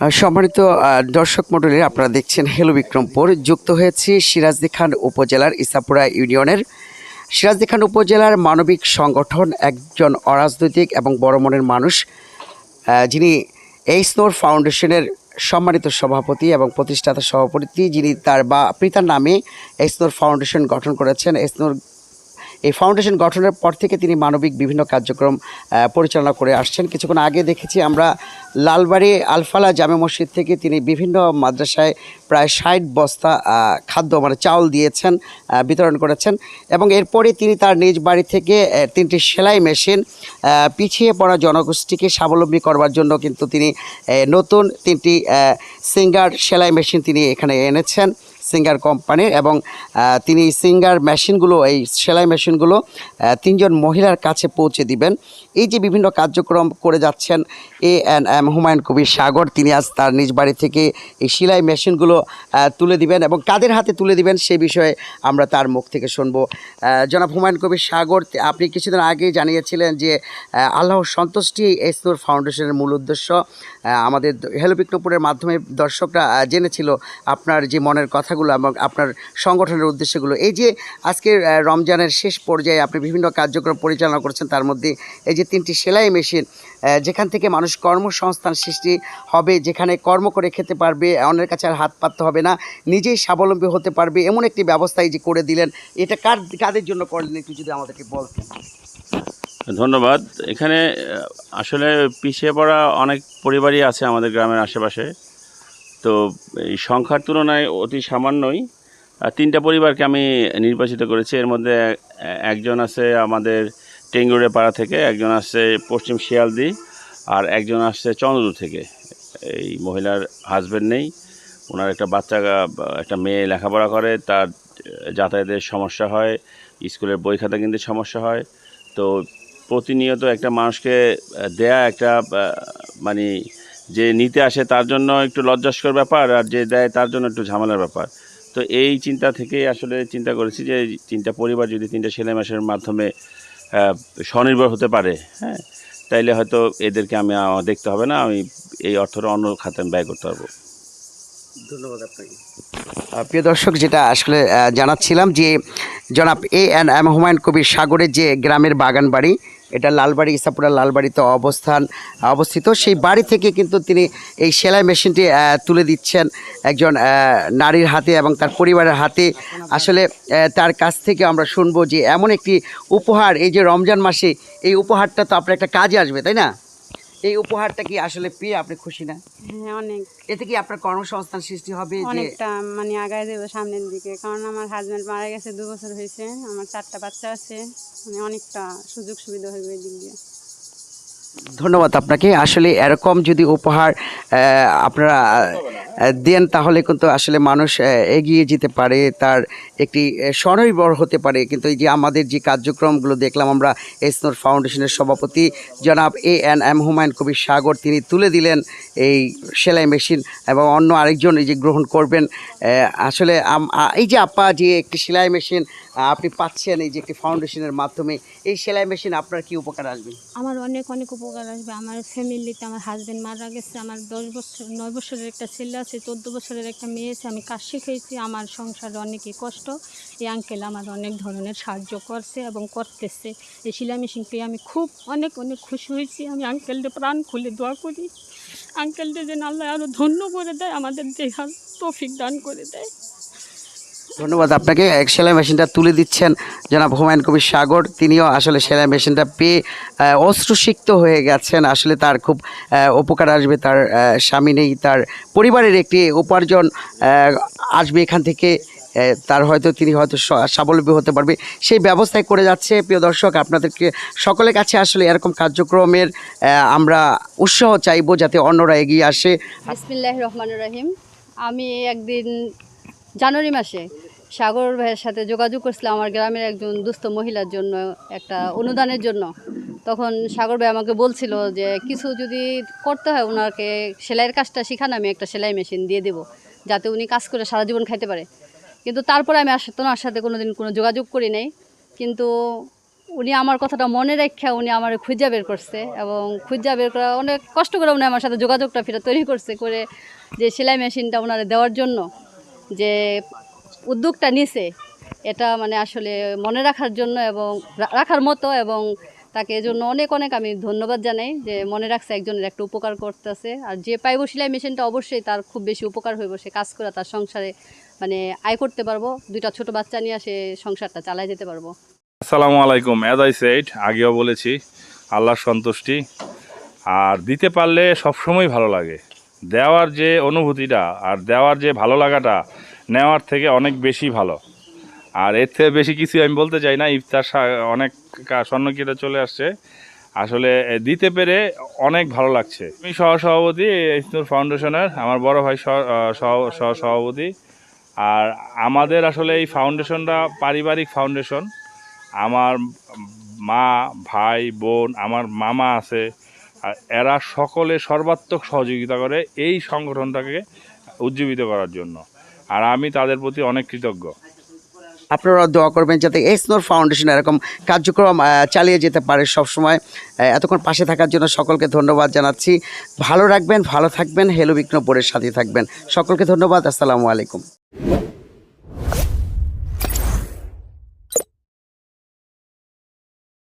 সম্মানিত দর্শক মণ্ডলী, আপনারা দেখছেন হেলো বিক্রমপুর যুক্ত হয়েছি সিরাজদি খান উপজেলার ইসাপুরা ইউনিয়নের। সিরাজদি খান উপজেলার মানবিক সংগঠন, একজন অরাজনৈতিক এবং বড় মনের মানুষ যিনি এইসনোর ফাউন্ডেশনের সম্মানিত সভাপতি এবং প্রতিষ্ঠাতা সভাপতি, যিনি তার বা পিতার নামে এইসনোর ফাউন্ডেশন গঠন করেছেন। এইসনোর এই ফাউন্ডেশন গঠনের পর থেকে তিনি মানবিক বিভিন্ন কার্যক্রম পরিচালনা করে আসছেন। কিছুক্ষণ আগে দেখেছি আমরা লালবাড়ি আলফালা জামে মসজিদ থেকে তিনি বিভিন্ন মাদ্রাসায় প্রায় ষাট বস্তা খাদ্য মানে চাউল দিয়েছেন বিতরণ করেছেন এবং এরপরে তিনি তার নিজ বাড়ি থেকে তিনটি সেলাই মেশিন পিছিয়ে পড়া জনগোষ্ঠীকে স্বাবলম্বী করবার জন্য কিন্তু তিনি নতুন তিনটি সিঙ্গার সেলাই মেশিন তিনি এখানে এনেছেন। সিঙ্গার কোম্পানির এবং তিনি সিঙ্গার মেশিনগুলো এই সেলাই মেশিনগুলো তিনজন মহিলার কাছে পৌঁছে দিবেন। এই যে বিভিন্ন কার্যক্রম করে যাচ্ছেন A N M Humayun Kabir Sagar তিনি আজ তার নিজ বাড়ি থেকে এই সেলাই মেশিনগুলো তুলে দিবেন এবং কাদের হাতে তুলে দিবেন সেই বিষয়ে আমরা তার মুখ থেকে শুনব। জনাব হুমায়ুন কবির সাগর আপনি কিছুদিন আগে জানিয়েছিলেন যে আহ, আল্লাহর সন্তুষ্টি এসনোর ফাউন্ডেশনের মূল উদ্দেশ্য। আমাদের হেলো বিক্রমপুরের মাধ্যমে দর্শকরা জেনেছিল আপনার যে মনের কথাগুলো। এবং আপনার সংগঠনের উদ্দেশ্যগুলো। এই যে আজকের আহ, রমজানের শেষ পর্যায়ে আপনি বিভিন্ন কার্যক্রম পরিচালনা করছেন তার মধ্যে এই যে তিনটি সেলাই মেশিন যেখান থেকে মানুষ কর্মসংস্থান সৃষ্টি হবে যেখানে কর্ম করে খেতে পারবে অন্যের কাছে আর হাত পাততে হবে না নিজেই স্বাবলম্বী হতে পারবে এমন একটি ব্যবস্থা এই যে করে দিলেন এটা কার কাদের জন্য করলেন একটু যদি আমাদেরকে বলতেন। ধন্যবাদ। এখানে আসলে পিছিয়ে পড়া অনেক পরিবারই আছে আমাদের গ্রামের আশেপাশে। তো এই সংখ্যার তুলনায় অতি সামান্যই। তিনটা পরিবারকে আমি নির্বাচিত করেছি। এর মধ্যে একজন আছে আমাদের টেঙ্গুরে পাড়া থেকে, একজন আসছে পশ্চিম শিয়ালদি, আর একজন আসছে চন্দ্রদূর থেকে। এই মহিলার হাজবেন্ড নেই। ওনার একটা বাচ্চা, একটা মেয়ে লেখাপড়া করে। তার যাতায়াতের সমস্যা হয়, স্কুলের বই খাতা কিনতে সমস্যা হয়। তো প্রতিনিয়ত একটা মানুষকে দেয়া একটা মানে যে নিতে আসে তার জন্য একটু লজ্জাস্কর ব্যাপার আর যে দেয় তার জন্য একটু ঝামেলার ব্যাপার। তো এই চিন্তা থেকেই আসলে চিন্তা করেছি যে এই তিনটা পরিবার যদি তিনটা ছেলে মাসের মাধ্যমে স্বনির্ভর হতে পারে হ্যাঁ তাইলে হয়তো এদেরকে আমি দেখতে হবে না আমি এই অর্থটা অন্য খাতে আমি ব্যয় করতে পারব। ধন্যবাদ আপনাকে। প্রিয় দর্শক যেটা আসলে জানাচ্ছিলাম যে জনাব A N M Humayun Kabir সাগরের যে গ্রামের বাগান বাড়ি এটা লালবাড়ি, ইসাপুরা লালবাড়িতে অবস্থান, অবস্থিত। সেই বাড়ি থেকে কিন্তু তিনি এই সেলাই মেশিনটি তুলে দিচ্ছেন একজন নারীর হাতে এবং তার পরিবারের হাতে। আসলে তার কাছ থেকে আমরা শুনব যে এমন একটি উপহার, এই যে রমজান মাসে, এই উপহারটা তো আপনার একটা কাজে আসবে, তাই না? এই উপহারটা কি আসলে পেয়ে আপনি খুশি না? হ্যাঁ অনেক। এতে কি আপনার কর্মসংস্থান সৃষ্টি হবে অনেকটা মানে আগায় দেবো সামনের দিকে। কারণ আমার হাজব্যান্ড মারা গেছে দু বছর হয়েছে। আমার চারটা বাচ্চা আছে। মানে অনেকটা সুযোগ সুবিধা হবে এই দিক দিয়ে। ধন্যবাদ আপনাকে। আসলে এরকম যদি উপহার আপনারা দেন তাহলে কিন্তু আসলে মানুষ এগিয়ে যেতে পারে, তার একটি স্বনির্ভর হতে পারে। কিন্তু এই যে আমাদের যে কার্যক্রমগুলো দেখলাম আমরা, এসনোর ফাউন্ডেশনের সভাপতি জনাব A N M Humayun Kabir Sagar, তিনি তুলে দিলেন এই সেলাই মেশিন এবং অন্য আরেকজন এই যে গ্রহণ করবেন। আসলে এই যে আপা যে একটি সেলাই মেশিন আপনি পাচ্ছেন এই যে একটি ফাউন্ডেশনের মাধ্যমে, এই সেলাই মেশিন আপনার কি উপকার আসবে? আমার অনেক অনেক উপকার আসবে, আমার ফ্যামিলিতে আমার হাজব্যান্ড মারা গেছে, আমার দশ বছর, নয় বছরের একটা ছেলে আছে, চোদ্দ বছরের একটা মেয়ে আছে, আমি কাজ শিখেছি আমার সংসারে অনেকই কষ্ট, এই আঙ্কেল আমার অনেক ধরনের সাহায্য করছে এবং করতেছে। এই সেলাই মেশিন পেয়ে আমি খুব অনেক অনেক খুশি হয়েছি, আমি আঙ্কেলদের প্রাণ খুলে দোয়া করি। আঙ্কেলদের যেন আল্লাহ আরও ধন্য করে দেয়, আমাদের দেখার তৌফিক দান করে দেয়। ধন্যবাদ আপনাকে এক সেলাই মেশিনটা তুলে দিচ্ছেন জনাব হুমায়ুন কবির সাগর। তিনিও আসলে সেলাই মেশিনটা পেয়ে আহ, অশ্রুসিক্ত হয়ে গেছেন। আসলে তার খুব উপকার আসবে তার স্বামী নেই তার পরিবারের একটি উপার্জন আসবে এখান থেকে তার হয়তো তিনি হয়তো স্বাবলম্বী হতে পারবে। সেই ব্যবস্থায় করে যাচ্ছে। প্রিয় দর্শক আপনাদেরকে সকলের কাছে আসলে এরকম কার্যক্রমের আমরা উৎসাহ চাইব যাতে অন্যরা এগিয়ে আসে। রহমান রহিম। আমি একদিন জানুয়ারি মাসে সাগর ভাইয়ের সাথে যোগাযোগ করছিলাম, আমার গ্রামের একজন দুস্থ মহিলার জন্য একটা অনুদানের জন্য। তখন সাগর ভাই আমাকে বলছিল যে, কিছু যদি করতে হয় ওনাকে সেলাইয়ের কাজটা শিখান, আমি একটা সেলাই মেশিন দিয়ে দেবো, যাতে উনি কাজ করে সারা জীবন খাইতে পারে। কিন্তু তারপরে আমি আস- ওনার সাথে কোনো দিন কোনো যোগাযোগ করি নাই। কিন্তু উনি আমার কথাটা মনে রেখে উনি আমার খুঁজা বের করছে এবং খুঁজা বের করা অনেক কষ্ট করে উনি আমার সাথে যোগাযোগটা ফিরে তৈরি করছে করে যে সেলাই মেশিনটা ওনারা দেওয়ার জন্য যে উদ্যোগটা নিছে, এটা মানে আসলে মনে রাখার জন্য এবং রাখার মতো এবং তাকে এজন্য অনেক অনেক আমি ধন্যবাদ জানাই যে মনে রাখছে একজনের একটা উপকার করতেছে। আর যে পাইব সেলাই মেশিনটা অবশ্যই তার খুব বেশি উপকার হইব, সে কাজ করে তার সংসারে মানে আয় করতে পারব। দুইটা ছোট বাচ্চা নিয়ে সে সংসারটা চালায় যেতে পারব। আসসালামু আলাইকুম অ্যাজ আই সেড আগেও বলেছি, আল্লাহর সন্তুষ্টি। আর দিতে পারলে সবসময় ভালো লাগে। দেওয়ার যে অনুভূতিটা আর দেওয়ার যে ভালো লাগাটা নেওয়ার থেকে অনেক বেশি ভালো। আর এর থেকে বেশি কিছু আমি বলতে চাই না ইফতার অনেক স্বর্ণকিটা চলে আসছে। আসলে দিতে পেরে অনেক ভালো লাগছে। আমি সহ সভাপতি ইসনুর ফাউন্ডেশনের আমার বড় ভাই সহ- আহ, সহ- সহ সভাপতি আর আমাদের আসলে এই ফাউন্ডেশনটা পারিবারিক ফাউন্ডেশন। আমার মা ভাই বোন আমার মামা আছে। আর এরা সকলে সর্বাত্মক সহযোগিতা করে এই সংগঠনটাকে উজ্জীবিত করার জন্য। আর আমি তাদের প্রতি অনেক কৃতজ্ঞ। আপনারা দোয়া করবেন যাতে এসনোর ফাউন্ডেশন এরকম কার্যক্রম চালিয়ে যেতে পারে সব সময় এতক্ষণ পাশে থাকার জন্য সকলকে ধন্যবাদ জানাচ্ছি। ভালো রাখবেন, ভালো থাকবেন। হেলো বিঘ্ন বোর্ডের সাথে থাকবেন। সকলকে ধন্যবাদ, আসসালামু আলাইকুম।